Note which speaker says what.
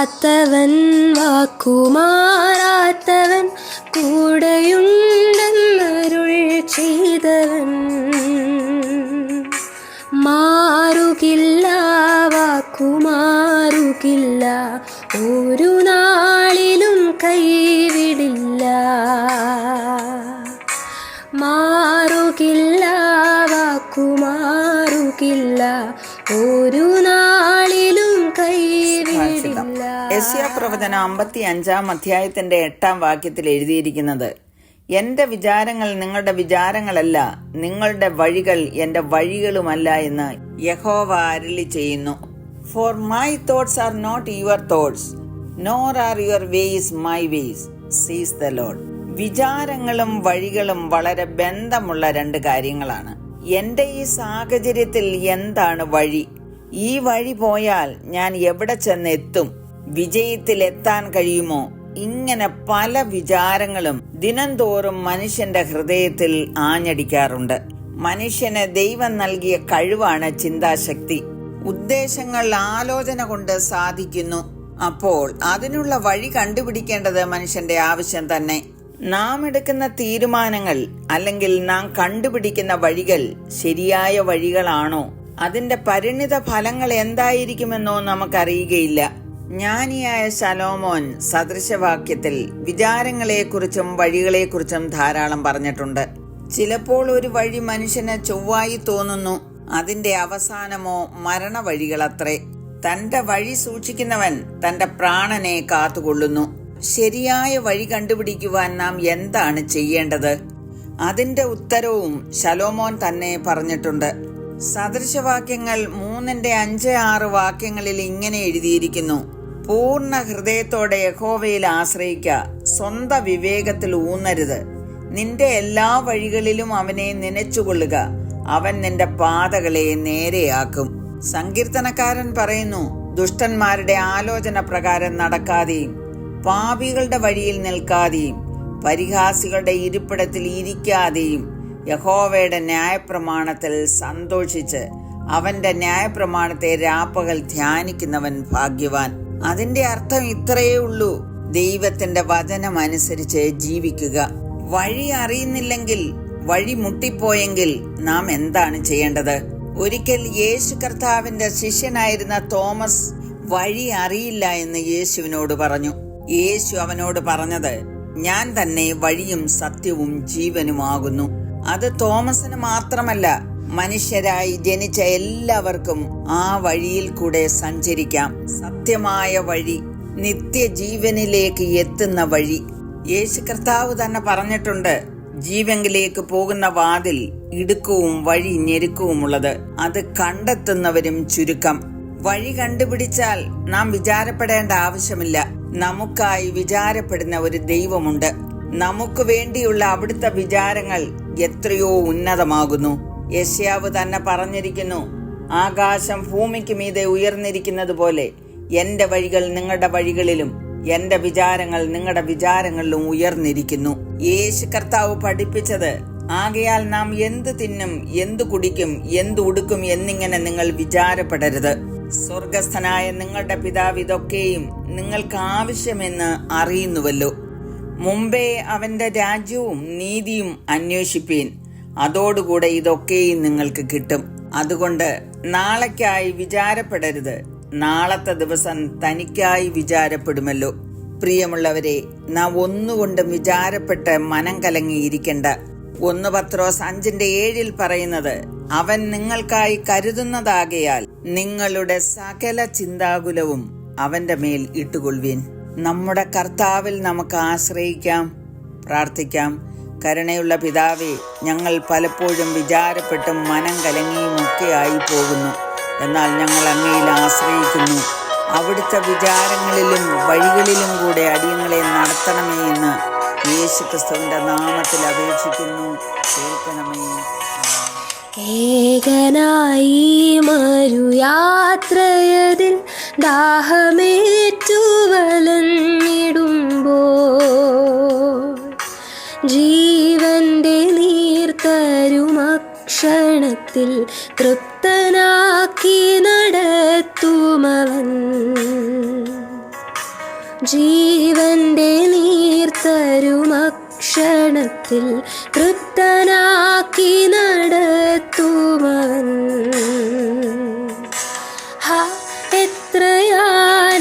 Speaker 1: കാത്തവൻ വാക്കുമാറാത്തവൻ കൂടെയുണ്ടെന്നരുൾ ചെയ്തവൻ. മാറുകില്ല വാക്കുമാറുകില്ല ഒരു നാളിലും കൈവിടില്ല. മാറുകില്ല വാക്കുമാറുകില്ല ഒരു നാളിലും കൈവിടില്ല
Speaker 2: യസ്യ പ്രവചന അമ്പത്തി അഞ്ചാം അധ്യായത്തിന്റെ എട്ടാം വാക്യത്തിൽ എഴുതിയിരിക്കുന്നത് എന്റെ വിചാരങ്ങൾ നിങ്ങളുടെ വിചാരങ്ങളല്ല നിങ്ങളുടെ വഴികൾ എന്റെ വഴികളുമല്ല എന്ന് യഹോവ അരുളി ചെയ്യുന്നു. For my thoughts are not your thoughts nor are your ways my ways says the Lord വിചാരങ്ങളും വഴികളും വളരെ ബന്ധമുള്ള രണ്ട് കാര്യങ്ങളാണ്. എന്റെ ഈ സാഹചര്യത്തിൽ എന്താണ് വഴി? ഈ വഴി പോയാൽ ഞാൻ എവിടെ ചെന്ന് എത്തും വിജയത്തിൽ എത്താൻ കഴിയുമോ? ഇങ്ങനെ പല വിചാരങ്ങളും ദിനംതോറും മനുഷ്യന്റെ ഹൃദയത്തിൽ ആഞ്ഞടിക്കാറുണ്ട്. മനുഷ്യന് ദൈവം നൽകിയ കഴിവാണ് ചിന്താശക്തി. ഉദ്ദേശങ്ങൾ ആലോചന കൊണ്ട് സാധിക്കുന്നു. അപ്പോൾ അതിനുള്ള വഴി കണ്ടുപിടിക്കേണ്ടത് മനുഷ്യന്റെ ആവശ്യം തന്നെ. നാം എടുക്കുന്ന തീരുമാനങ്ങൾ അല്ലെങ്കിൽ നാം കണ്ടുപിടിക്കുന്ന വഴികൾ ശരിയായ വഴികളാണോ? അതിന്റെ പരിണിത ഫലങ്ങൾ എന്തായിരിക്കുമെന്നോ നമുക്കറിയുകയില്ല. ജ്ഞാനിയായ ശലോമോൻ സദൃശവാക്യത്തിൽ വിചാരങ്ങളെക്കുറിച്ചും വഴികളെക്കുറിച്ചും ധാരാളം പറഞ്ഞിട്ടുണ്ട്. ചിലപ്പോൾ ഒരു വഴി മനുഷ്യന് ചൊവ്വായി തോന്നുന്നു. അതിന്റെ അവസാനമോ മരണവഴികളത്രേ. തന്റെ വഴി സൂക്ഷിക്കുന്നവൻ തന്റെ പ്രാണനെ കാത്തുകൊള്ളുന്നു. ശരിയായ വഴി കണ്ടുപിടിക്കുവാൻ നാം എന്താണ് ചെയ്യേണ്ടത്? അതിന്റെ ഉത്തരവും ശലോമോൻ തന്നെ പറഞ്ഞിട്ടുണ്ട്. സദൃശവാക്യങ്ങൾ മൂന്നിന്റെ അഞ്ച് ആറ് വാക്യങ്ങളിൽ ഇങ്ങനെ എഴുതിയിരിക്കുന്നു. പൂർണ ഹൃദയത്തോടെ യഹോവയിൽ ആശ്രയിക്ക സ്വന്ത വിവേകത്തിൽ ഊന്നരുത്. നിന്റെ എല്ലാ വഴികളിലും അവനെ നനച്ചുകൊള്ളുക അവൻ നിന്റെ പാതകളെ നേരെയാക്കും. സങ്കീർത്തനക്കാരൻ പറയുന്നു ദുഷ്ടന്മാരുടെ ആലോചന പ്രകാരം നടക്കാതെയും പാപികളുടെ വഴിയിൽ നിൽക്കാതെയും പരിഹാസികളുടെ ഇരിപ്പിടത്തിൽ ഇരിക്കാതെയും യഹോവയുടെ ന്യായപ്രമാണത്തിൽ സന്തോഷിച്ച് അവന്റെ ന്യായപ്രമാണത്തെ രാപ്പകൽ ധ്യാനിക്കുന്നവൻ ഭാഗ്യവാൻ. അതിന്റെ അർത്ഥം ഇത്രയേ ഉള്ളൂ. ദൈവത്തിന്റെ വചനം അനുസരിച്ച് ജീവിക്കുക. വഴി അറിയുന്നില്ലെങ്കിൽ വഴി മുട്ടിപ്പോയെങ്കിൽ നാം എന്താണ് ചെയ്യേണ്ടത്? ഒരിക്കൽ യേശു കർത്താവിന്റെ ശിഷ്യനായിരുന്ന തോമസ് വഴി അറിയില്ല എന്ന് യേശുവിനോട് പറഞ്ഞു. യേശു അവനോട് പറഞ്ഞത് ഞാൻ തന്നെ വഴിയും സത്യവും ജീവനുമാകുന്നു. അത് തോമസിന് മാത്രമല്ല മനുഷ്യരായി ജനിച്ച എല്ലാവർക്കും ആ വഴിയിൽ കൂടെ സഞ്ചരിക്കാം. സത്യമായ വഴി നിത്യജീവനിലേക്ക് എത്തുന്ന വഴി. യേശു കർത്താവ് തന്നെ പറഞ്ഞിട്ടുണ്ട് ജീവങ്കിലേക്ക് പോകുന്ന വാതിൽ ഇടുക്കവും വഴി ഞെരുക്കവുമുള്ളത്. അത് കണ്ടെത്തുന്നവരും ചുരുക്കം. വഴി കണ്ടുപിടിച്ചാൽ നാം വിചാരപ്പെടേണ്ട ആവശ്യമില്ല. നമുക്കായി വിചാരപ്പെടുന്ന ഒരു ദൈവമുണ്ട്. നമുക്ക് വേണ്ടിയുള്ള അവിടുത്തെ വിചാരങ്ങൾ എത്രയോ ഉന്നതമാകുന്നു. യശ്യാവ് തന്നെ പറഞ്ഞിരിക്കുന്നു ആകാശം ഭൂമിക്ക് മീതെ ഉയർന്നിരിക്കുന്നത് പോലെ എന്റെ വഴികൾ നിങ്ങളുടെ വഴികളിലും എന്റെ വിചാരങ്ങൾ നിങ്ങളുടെ വിചാരങ്ങളിലും ഉയർന്നിരിക്കുന്നു. യേശു കർത്താവ് പഠിപ്പിച്ചത് ആകയാൽ നാം എന്ത് തിന്നും എന്തു കുടിക്കും എന്തു ഉടുക്കും എന്നിങ്ങനെ നിങ്ങൾ വിചാരപ്പെടരുത്. സ്വർഗസ്ഥനായ നിങ്ങളുടെ പിതാവ് ഇതൊക്കെയും നിങ്ങൾക്ക് ആവശ്യമെന്ന് അറിയുന്നുവല്ലോ. മുമ്പേ അവന്റെ രാജ്യവും നീതിയും അന്വേഷിപ്പീൻ. അതോടുകൂടെ ഇതൊക്കെയും നിങ്ങൾക്ക് കിട്ടും. അതുകൊണ്ട് നാളേക്കായി വിചാരപ്പെടരുത്. നാളത്തെ ദിവസം തനിക്കായി വിചാരപ്പെടുമല്ലോ. പ്രിയമുള്ളവരെ നാം ഒന്നുകൊണ്ടും വിചാരപ്പെട്ട് മനം കലങ്ങിയിരിക്കേണ്ട. ഒന്ന് പത്രോസ് അഞ്ചിന്റെ ഏഴിൽ പറയുന്നത് അവൻ നിങ്ങൾക്കായി കരുതുന്നതാകയാൽ നിങ്ങളുടെ സകല ചിന്താകുലവും അവന്റെ മേൽ ഇട്ടുകൊള്ളുവീൻ. നമ്മുടെ കർത്താവിൽ നമുക്ക് ആശ്രയിക്കാം പ്രാർത്ഥിക്കാം. കരുണയുള്ള പിതാവേ ഞങ്ങൾ പലപ്പോഴും വിചാരപ്പെട്ടും മനം കലങ്ങിയും ഒക്കെ ആയി പോകുന്നു എന്നാൽ ഞങ്ങൾ അങ്ങയിൽ ആശ്രയിക്കുന്നു. അവിടുത്തെ വിചാരങ്ങളിലും വഴികളിലും കൂടെ അടിയങ്ങളെ നടത്തണമേ എന്ന് യേശു ക്രിസ്തുവിന്റെ നാമത്തിൽ അപേക്ഷിക്കുന്നു. കേൾക്കണമേ.
Speaker 1: ഏകനായി മരു യാത്രയതിൽ വലഞ്ഞിടുമ്പോൾ ജീവന്റെ നീർത്തരുമക്ഷണത്തിൽ തൃപ്തനാക്കി നടത്തുമവൻ. ജീവന്റെ നീർത്തരുമക്ഷണത്തിൽ തൃപ്തനാക്കി നടത്തുമൻ ഹാ എത്രയാനന്ദമേ